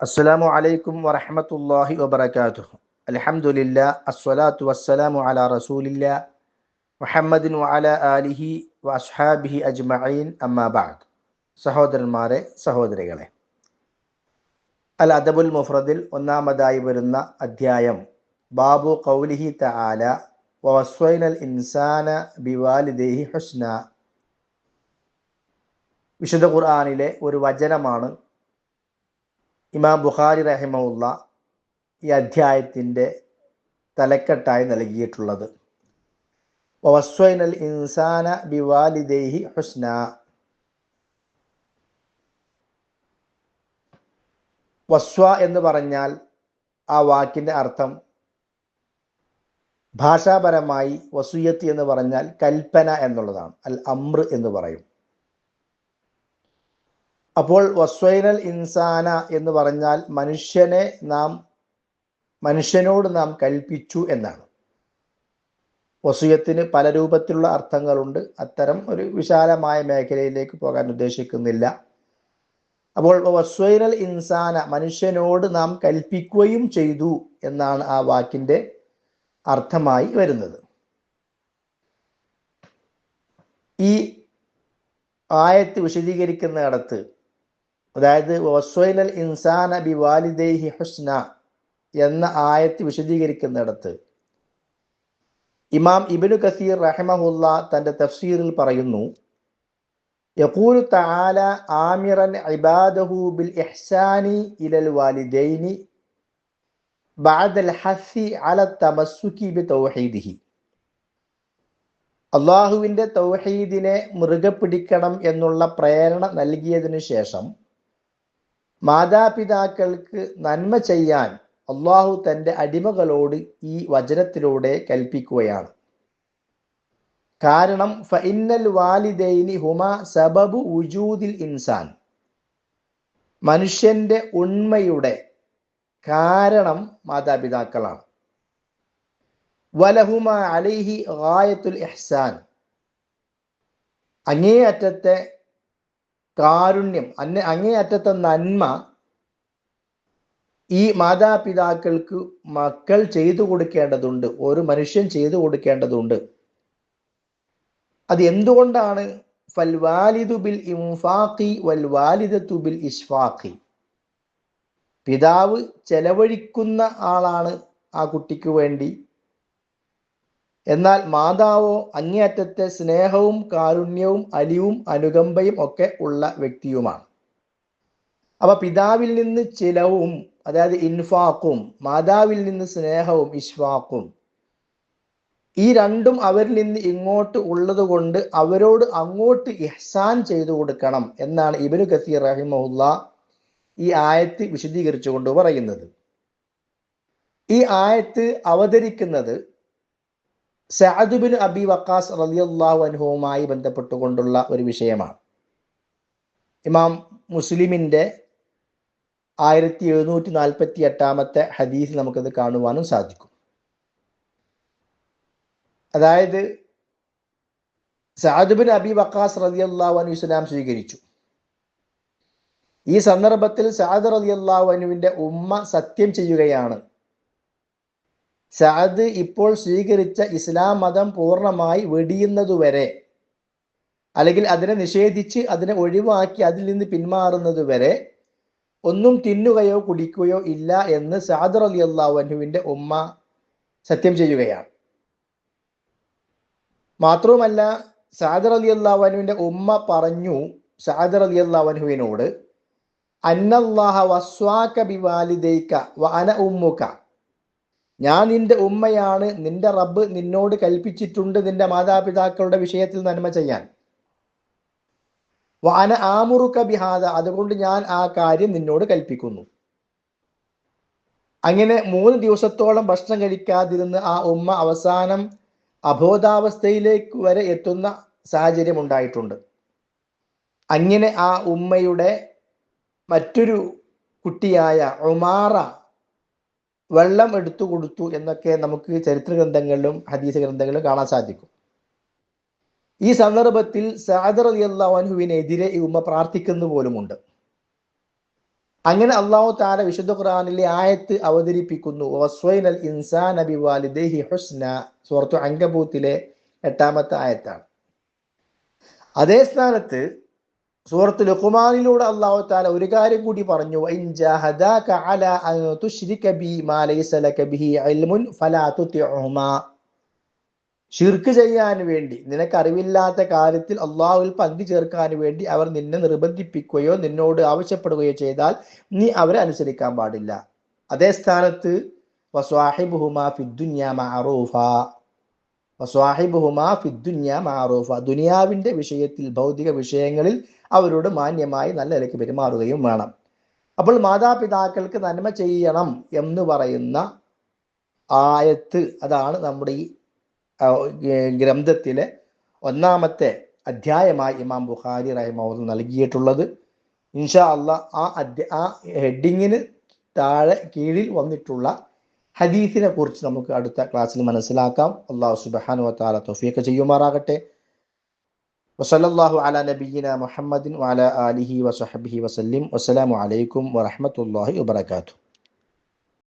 അസ്സലാമു അലൈക്കും വറഹമത്തല്ലാഹി വബർക്കാത്തു അൽഹംദുലില്ല അസ്വലാത്തു വസ്സലാമു അല റസൂലില്ല മുഹമ്മദിൻ വഅല ആലിഹി വഅസ്ഹാബിഹി അസ്ഹാബിഹി അജ്മഈൻ അമ്മാ ബഅദ്. സഹോദരന്മാരെ സഹോദരികളെ അൽ അദബുൽ മുഫ്രദിൽ ഒന്നാമതായി വരുന്ന അധ്യായം ബാബു ഖൗലിഹി തആല വസ്വൈനൽ ഇൻസാന ബിവാലിദൈഹി ഹുസ്ന. വിശുദ്ധ ഖുർആനിലെ ഒരു വചനമാണ് ഇമാം ബുഖാരി റഹിമുള്ള ഈ അധ്യായത്തിന്റെ തലക്കെട്ടായി നൽകിയിട്ടുള്ളത്. വസ്വൈനൽ ഇൻസാന ബിവാലിദേഹി ഹുസ്ന. വസ്വ എന്ന് പറഞ്ഞാൽ ആ വാക്കിന്റെ അർത്ഥം ഭാഷാപരമായി വസൂയത്ത് എന്ന് പറഞ്ഞാൽ കൽപ്പന എന്നുള്ളതാണ്. അൽ അമ്ര എന്ന് പറയും. അപ്പോൾ വസ്വൈനൽ ഇൻസാന എന്ന് പറഞ്ഞാൽ മനുഷ്യനെ നാം മനുഷ്യനോട് നാം കൽപ്പിച്ചു എന്നാണ്. വസുയത്തിന് പല രൂപത്തിലുള്ള അർത്ഥങ്ങളുണ്ട്. അത്തരം ഒരു വിശാലമായ മേഖലയിലേക്ക് പോകാൻ ഉദ്ദേശിക്കുന്നില്ല. അപ്പോൾ വസ്വൈനൽ ഇൻസാന മനുഷ്യനോട് നാം കൽപ്പിക്കുകയും ചെയ്തു എന്നാണ് ആ വാക്കിന്റെ അർത്ഥമായി വരുന്നത്. ഈ ആയത്ത് വിശദീകരിക്കുന്നിടത്ത് അതായത് വസ്വൈനൽ ഇൻസാന ബി വാലിദൈഹി ഹുസ്ന എന്ന ആയത്ത് വിശദീകരിക്കുന്നിടത്ത് ഇമാം ഇബിനു കസീർ റഹ്മുല്ല തന്റെ തഫ്സീറിൽ പറയുന്നു യഖൂലു തആല ആമിറൻ ഇബാദഹു ബിൽ ഇഹ്സാനി ഇലൽ വാലിദൈനി ഹസ്സി അല തമസ്സുകി ബി തൗഹീദിഹി. അള്ളാഹുവിന്റെ തൗഹീദിനെ മുറുകെ പിടിക്കണം എന്നുള്ള പ്രേരണ നൽകിയതിനു ശേഷം മാതാപിതാക്കൾക്ക് നന്മ ചെയ്യാൻ അള്ളാഹു തന്റെ അടിമകളോട് ഈ വചനത്തിലൂടെ കൽപ്പിക്കുകയാണ്. കാരണം ഫഇന്നൽ വാലിദൈനി ഹുമ സബബു ഉജൂദിൽ ഇൻസാൻ. മനുഷ്യന്റെ ഉണ്മയുടെ കാരണം മാതാപിതാക്കളാണ്. വലഹുമാ അലൈഹി ഗായത്തുൽ ഇഹ്സാൻ. അങ്ങേയറ്റത്തെ കാരുണ്യം അന്ന അങ്ങേയറ്റത്തെ നന്മ ഈ മാതാപിതാക്കൾക്ക് മക്കൾ ചെയ്തു കൊടുക്കേണ്ടതുണ്ട് ഒരു മനുഷ്യൻ ചെയ്തു കൊടുക്കേണ്ടതുണ്ട്. അത് എന്തുകൊണ്ടാണ് ഫൽ വാലിദു ബിൽ ഇംഫാഖി വൽ വാലിദത്തു ബിൽ ഇഷ്ഫാഖി പിതാവ് ചെലവഴിക്കുന്ന ആളാണ് ആ കുട്ടിക്ക് വേണ്ടി. എന്നാൽ മാതാവോ അങ്ങേയറ്റത്തെ സ്നേഹവും കാരുണ്യവും അലിവും അനുകമ്പയും ഒക്കെ ഉള്ള വ്യക്തിയുമാണ്. അപ്പൊ പിതാവിൽ നിന്ന് ചിലവും അതായത് ഇൻഫാക്കും മാതാവിൽ നിന്ന് സ്നേഹവും ഇഷ്ഫാക്കും ഈ രണ്ടും അവരിൽ നിന്ന് ഇങ്ങോട്ട് ഉള്ളത് കൊണ്ട് അവരോട് അങ്ങോട്ട് ഇഹ്സാൻ ചെയ്തു കൊടുക്കണം എന്നാണ് ഇബനു കസീർ റഹിമുല്ല ഈ ആയത്ത് വിശദീകരിച്ചുകൊണ്ട് പറയുന്നത്. ഈ ആയത്ത് അവതരിക്കുന്നത് സഅദുബിൻ അബി വക്കാസ് റലിയല്ലാഹു അൻഹുമായി ബന്ധപ്പെട്ടുകൊണ്ടുള്ള ഒരു വിഷയമാണ്. ഇമാം മുസ്ലിമിന്റെ ആയിരത്തി എഴുന്നൂറ്റി നാൽപ്പത്തി എട്ടാമത്തെ ഹദീസ് നമുക്കത് കാണുവാനും സാധിക്കും. അതായത് സഅദുബിൻ അബി വക്കാസ് റലിയല്ലാഹു അനു ഇസ്ലാം സ്വീകരിച്ചു. ഈ സന്ദർഭത്തിൽ സഅദ് റലിയല്ലാഹു അൻഹുവിന്റെ ഉമ്മ സത്യം ചെയ്യുകയാണ്. സഅദ് ഇപ്പോൾ സ്വീകരിച്ച ഇസ്ലാം മതം പൂർണമായി വെടിയുന്നതുവരെ അല്ലെങ്കിൽ അതിനെ നിഷേധിച്ച് അതിനെ ഒഴിവാക്കി അതിൽ നിന്ന് പിന്മാറുന്നത് വരെ ഒന്നും തിന്നുകയോ കുടിക്കുകയോ ഇല്ല എന്ന് സാദർ അലി അള്ളാഹുവിന്റെ ഉമ്മ സത്യം ചെയ്യുകയാണ്. മാത്രവുമല്ല സാദർ അലി അള്ളാഹുവിന്റെ ഉമ്മ പറഞ്ഞു സാദർ അലി അള്ളാഹുവിനോട് അന്നല്ലാഹ വസ്വാക ബിവാലിദൈക വ അന ഉമ്മുക ഞാൻ നിന്റെ ഉമ്മയാണ് നിന്റെ റബ്ബ് നിന്നോട് കൽപ്പിച്ചിട്ടുണ്ട് നിന്റെ മാതാപിതാക്കളുടെ വിഷയത്തിൽ നന്മ ചെയ്യാൻ. വാന ആമുറുക്ക ബിഹാദ അതുകൊണ്ട് ഞാൻ ആ കാര്യം നിന്നോട് കൽപ്പിക്കുന്നു. അങ്ങനെ മൂന്ന് ദിവസത്തോളം ഭക്ഷണം കഴിക്കാതിരുന്ന് ആ ഉമ്മ അവസാനം അബോധാവസ്ഥയിലേക്ക് വരെ എത്തുന്ന സാഹചര്യം ഉണ്ടായിട്ടുണ്ട്. അങ്ങനെ ആ ഉമ്മയുടെ മറ്റൊരു കുട്ടിയായ ഉമാറ വെള്ളം എടുത്തു കൊടുത്തു എന്നൊക്കെ നമുക്ക് ചരിത്ര ഗ്രന്ഥങ്ങളിലും ഹദീസ് ഗ്രന്ഥങ്ങളിലും കാണാൻ സാധിക്കും. ഈ സന്ദർഭത്തിൽ സാദർ അലി അള്ളാഹുവിനെതിരെ ഈ ഉമ്മ പ്രാർത്ഥിക്കുന്നു പോലുമുണ്ട്. അങ്ങനെ അള്ളാഹു താര വിശുദ്ധ ഖുറാനിലെ ആയത്ത് അവതരിപ്പിക്കുന്നു. സൂറത്തു അങ്കബൂത്തിലെ എട്ടാമത്തെ ആയത്താണ്. അതേ സ്ഥാനത്ത് സൂറത്ത് ലുഖുമാനിലൂടെ അള്ളാഹു താല ഒരു കാര്യം കൂടി പറഞ്ഞു "വഇൻ ജാഹദാക അലാ അൻ തുശ്രിക ബി മാ ലൈസ ലക ബിഹി ഇൽമുൻ ഫലാ തുതിഉഹുമാ. ഷിർക്ക് ചെയ്യാൻ വേണ്ടി നിനക്ക് അറിവില്ലാത്ത കാര്യത്തിൽ അള്ളാഹുവിൽ പങ്കു ചേർക്കാൻ വേണ്ടി അവർ നിന്നെ നിർബന്ധിപ്പിക്കുകയോ നിന്നോട് ആവശ്യപ്പെടുകയോ ചെയ്താൽ നീ അവരെ അനുസരിക്കാൻ പാടില്ല. അതേ സ്ഥാനത്ത് ദുനിയാവിന്റെ വിഷയത്തിൽ ഭൗതിക വിഷയങ്ങളിൽ അവരോട് മാന്യമായി നല്ല നിലയ്ക്ക് പെരുമാറുകയും വേണം. അപ്പോൾ മാതാപിതാക്കൾക്ക് നന്മ ചെയ്യണം എന്ന് പറയുന്ന ആയത്ത് അതാണ് നമ്മുടെ ഈ ഗ്രന്ഥത്തിലെ ഒന്നാമത്തെ അധ്യായമായി ഇമാം ബുഖാരി റഹിമഹുൽ നൽകിയിട്ടുള്ളത്. ഇൻഷാ അള്ള ആ അധ്യ ആ ഹെഡിങ്ങിന് താഴെ കീഴിൽ വന്നിട്ടുള്ള ഹദീസിനെ കുറിച്ച് നമുക്ക് അടുത്ത ക്ലാസ്സിൽ മനസ്സിലാക്കാം. അള്ളാഹു സുബാനു വത്താല തൊഫിയൊക്കെ ചെയ്യുമാറാകട്ടെ. വസല്ലല്ലാഹു അല നബീന മുഹമ്മദിൻ വാല ആലിഹി വസഹബിഹി വസല്ലിം. വസ്സലാമു അലൈക്കും വറഹ്മത്തുള്ളാഹി വബറകാതുഹു.